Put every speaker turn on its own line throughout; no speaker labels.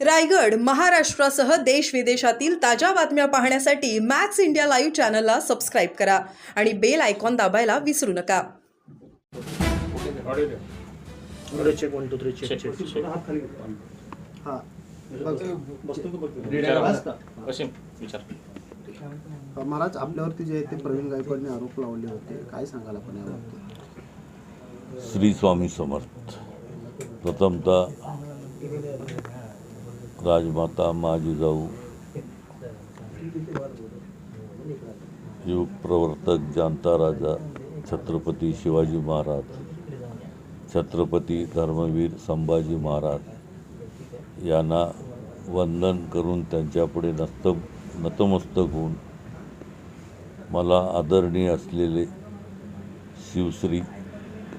रायगड महाराष्ट्रासह देश विदेशातील ताज्या बातम्या पाहण्यासाठी मॅक्स इंडिया लाईव्ह चॅनलला सबस्क्राईब करा आणि बेल आयकॉन दाबायला विसरू नका.
हा. महाराज आपल्यावरती जे आहे ते प्रवीण गायकवाडने आरोप लावले होते. काय सांगाल आपण
श्री स्वामी समर्थ. प्रथमतः राजमाता माजिजाऊ युग प्रवर्तक जाणता राजा छत्रपती शिवाजी महाराज छत्रपती धर्मवीर संभाजी महाराज यांना वंदन करून त्यांच्यापुढे नस्त नतमस्तक होऊन मला आदरणीय असलेले शिवश्री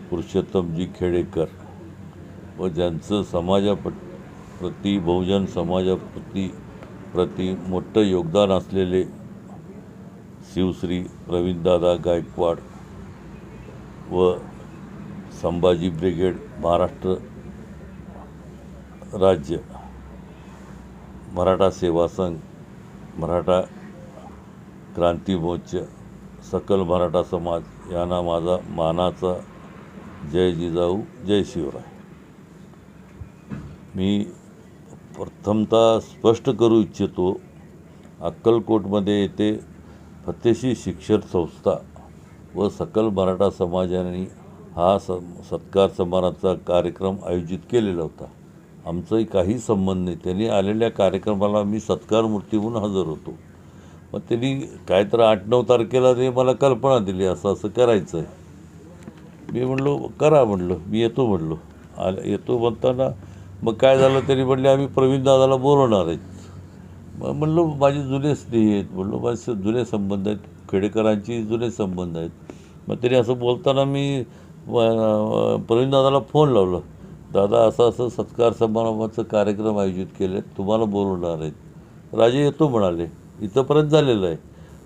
पुरुषोत्तमजी खेडेकर व ज्यांचं समाजापट प्रति बहुजन समाजाप्रती प्रती मोठं योगदान असलेले शिवश्री प्रवीणदादा गायकवाड व संभाजी ब्रिगेड महाराष्ट्र राज्य मराठा सेवा संघ मराठा क्रांती मोर्चा सकल मराठा समाज यांना माझा मानाचा जय जिजाऊ जय शिवराय. मी प्रथमतः स्पष्ट करू इच्छितो अक्कलकोटमध्ये येथे फतेशी शिक्षण संस्था व सकल मराठा समाजाने हा स सत्कार समारंभाचा कार्यक्रम आयोजित केलेला होता. आमचाही काही संबंध नाही. त्यांनी आलेल्या कार्यक्रमाला मी सत्कार मूर्ती म्हणून हजर होतो. मग त्यांनी काय तर आठ नऊ तारखेला ते मला कल्पना दिली असं असं करायचं आहे मी म्हणलो करा म्हणलं. मी येतो म्हणलो. आलं येतो म्हणताना मग काय झालं तरी म्हणले आम्ही प्रवीण दादाला बोलवणार आहेत. मग म्हणलो माझे जुने स्नेही आहेत. म्हणलो माझे जुने संबंध आहेत. खेडेकरांची जुने संबंध आहेत. मग तरी असं बोलताना मी प्रवीण दादाला फोन लावलं. दादा असं असं सत्कार समारंभाचं कार्यक्रम आयोजित केले. तुम्हाला बोलवणार आहेत. राजे येतो म्हणाले. इथंपर्यंत झालेलं आहे.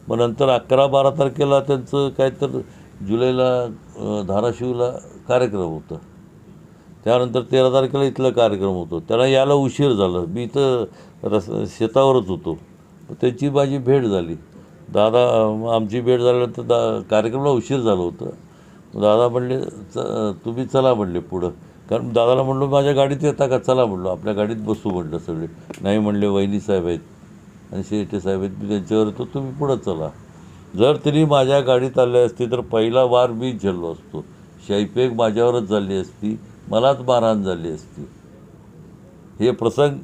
मग नंतर अकरा बारा तारखेला त्यांचं काय तर जुलैला धाराशिवला कार्यक्रम होता. त्यानंतर तेरा तारखेला इथला कार्यक्रम होतो. त्याला यायला उशीर झाला. मी इथं रस शेतावरच होतो. त्याची त्यांची माझी भेट झाली. दादा आमची भेट झाल्यानंतर दा कार्यक्रमाला उशीर झालं होतं. दादा म्हणले च तुम्ही चला म्हणले पुढं. कारण दादाला म्हणलो माझ्या गाडीत येता का? चला म्हणलो. आपल्या गाडीत बसू म्हणलं सगळे. नाही म्हणले वहिनी साहेब आहेत. आणि शेटे साहेब आहेत. मी त्यांच्यावर येतो. तुम्ही पुढं चला. जर तिने माझ्या गाडीत आले असते तर पहिला वार मीच झेललो असतो. शैपेक माझ्यावरच झाली असती. मलाच मारहाण झाली असती. हे प्रसंग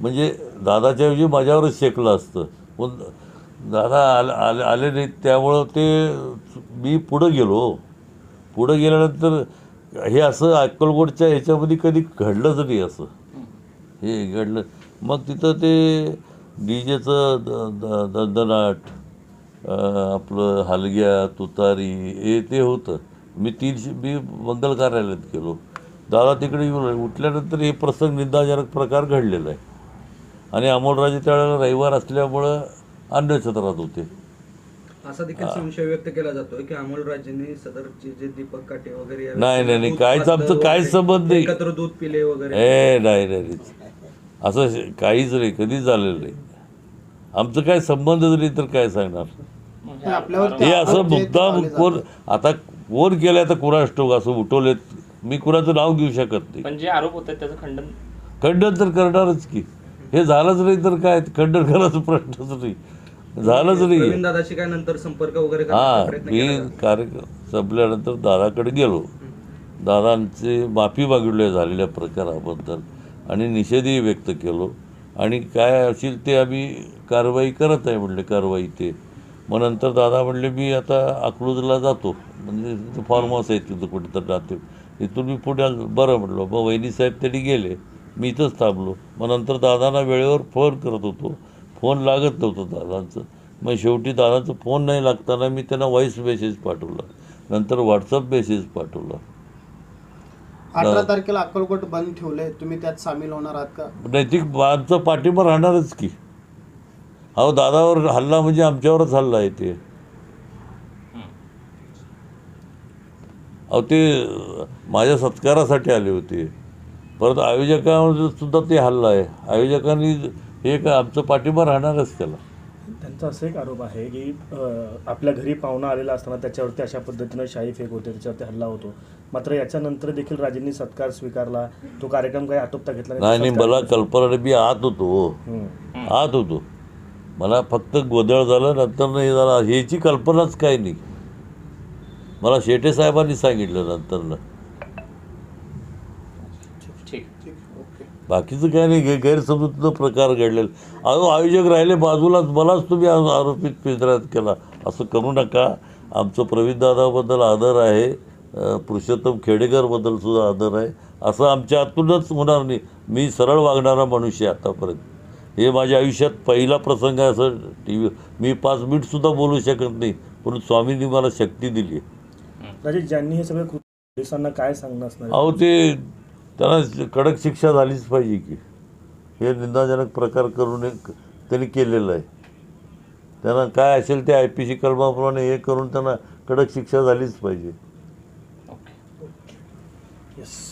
म्हणजे दादाच्या ऐवजी माझ्यावरच शेकलं असतं. पण दादा आले आले आले नाहीत त्यामुळं ते मी पुढं गेलो. पुढं गेल्यानंतर हे असं अक्कलकोटच्या ह्याच्यामध्ये कधी घडलंच नाही असं. हे घडलं. मग तिथं ते डी जेचं द द दंदनाट आपलं हलग्या तुतारी हे ते होतं. मी तीनशे मी मंगल कार्यालयात गेलो. दादा तिकडे येऊन उठल्यानंतर हे प्रसंग निंदाजनक प्रकार घडलेला आहे. आणि अमोलराजे त्यावेळेला रविवार असल्यामुळं अन्नछत्रात होते.
असा देखील संशय व्यक्त केला जातोय की अमोल राजेंनी सदरचे जे दीपक काटे वगैरे
नाही, नाही, नाही. काहीच आमचं काहीच
वगैरे,
संबंध नाही.
एकत्र दूध पिले वगैरे.
ए नाही नाही. असं काहीच नाही. कधीच झालेलं नाही. आमचं काय संबंधच नाही तर काय सांगणार?
आपल्यावरती
हे असं
लावले
कोण. आता कोण केलं आता कुणास असं उठवलेत. मी कुणाचं नाव घेऊ शकत नाही.
पण जे आरोप होतात त्याचं खंडन
खंडन तर करणारच की. हे झालंच नाही तर काय? खंडन करायचं प्रश्नच नाही. झालंच नाही.
दादाशी काय नंतर संपर्क वगैरे करण्याचा
हां
प्रयत्न
मी? कार्यक्रम संपल्यानंतर दादाकडे गेलो. दादांचे माफी मागितले झालेल्या प्रकाराबद्दल आणि निषेधही व्यक्त केलो. आणि काय असेल ते आम्ही कारवाई करत आहे म्हणले कारवाई ते. मग नंतर दादा म्हणले मी आता अकलूजला जातो. म्हणजे तिथं फार्म हाऊस आहे तिथं कुठेतरी राहते इथून मी पुण्यात बरं म्हटलं मग वहिनीसाहेब त्यांनी गेले. मी इथंच थांबलो. मग नंतर दादांना वेळेवर फोन करत होतो. फोन लागत नव्हतं दादांचं. मग शेवटी दादांचा फोन नाही लागताना मी त्यांना व्हॉईस मेसेज पाठवला. नंतर व्हॉट्सअप मेसेज पाठवला.
अठरा तारखेला अक्कलकोट बंद ठेवलंय. तुम्ही त्यात सामील होणार आहात का?
नैतिक आमचा पाठिंबा राहणारच की. अहो दादावर हल्ला म्हणजे आमच्यावरच हल्ला आहे ते. अहो ते माझ्या सत्कारासाठी आले होते. परत आयोजकांवर सुद्धा ते हल्ला आहे. आयोजकांनी हे का आमचं पाठिंबा राहणारच त्याला.
त्यांचा असा एक आरोप आहे की आपल्या घरी पाहुणा आलेला असताना त्याच्यावरती अशा पद्धतीनं शाही फेक होते त्याच्यावरती हल्ला होतो. मात्र याच्यानंतर देखील राजेंनी सत्कार स्वीकारला. तो कार्यक्रम काही आटोपता घेतला
नाही मला कल्पना मी आत होतो हो. आत होतो. मला फक्त गोंधळ झालं नंतर नाही झाला ह्याची कल्पनाच काही नाही. मला शेटे साहेबांनी सांगितलं नंतरनं.
ठीक
बाकीचं काय नाही गैरसमजूतनं प्रकार घडलेला. अहो आयोजक राहिले बाजूलाच मलाच तुम्ही आरोपित पिंजऱ्यात केला. असं करू नका. आमचं प्रवीण दादाबद्दल आदर आहे. पुरुषोत्तम खेडेकरबद्दल सुद्धा आदर आहे. असं आमच्या हातूनच होणार नाही. मी सरळ वागणारा मनुष्य आतापर्यंत. हे माझ्या आयुष्यात पहिला प्रसंग आहे असं टी व्ही मी पाच मिनिटसुद्धा बोलू शकत नाही. म्हणून स्वामींनी मला शक्ती दिली आहे
राजे ज्यांनी हे सगळं पोलिसांना काय सांगणं असणार आहे?
अहो ते त्यांना कडक शिक्षा झालीच पाहिजे की. हे निंदाजनक प्रकार करून एक त्यांनी केलेलं आहे. त्यांना काय असेल ते आय पी सी कलमाप्रमाणे हे करून त्यांना कडक शिक्षा झालीच पाहिजे.
ओके.
Yes.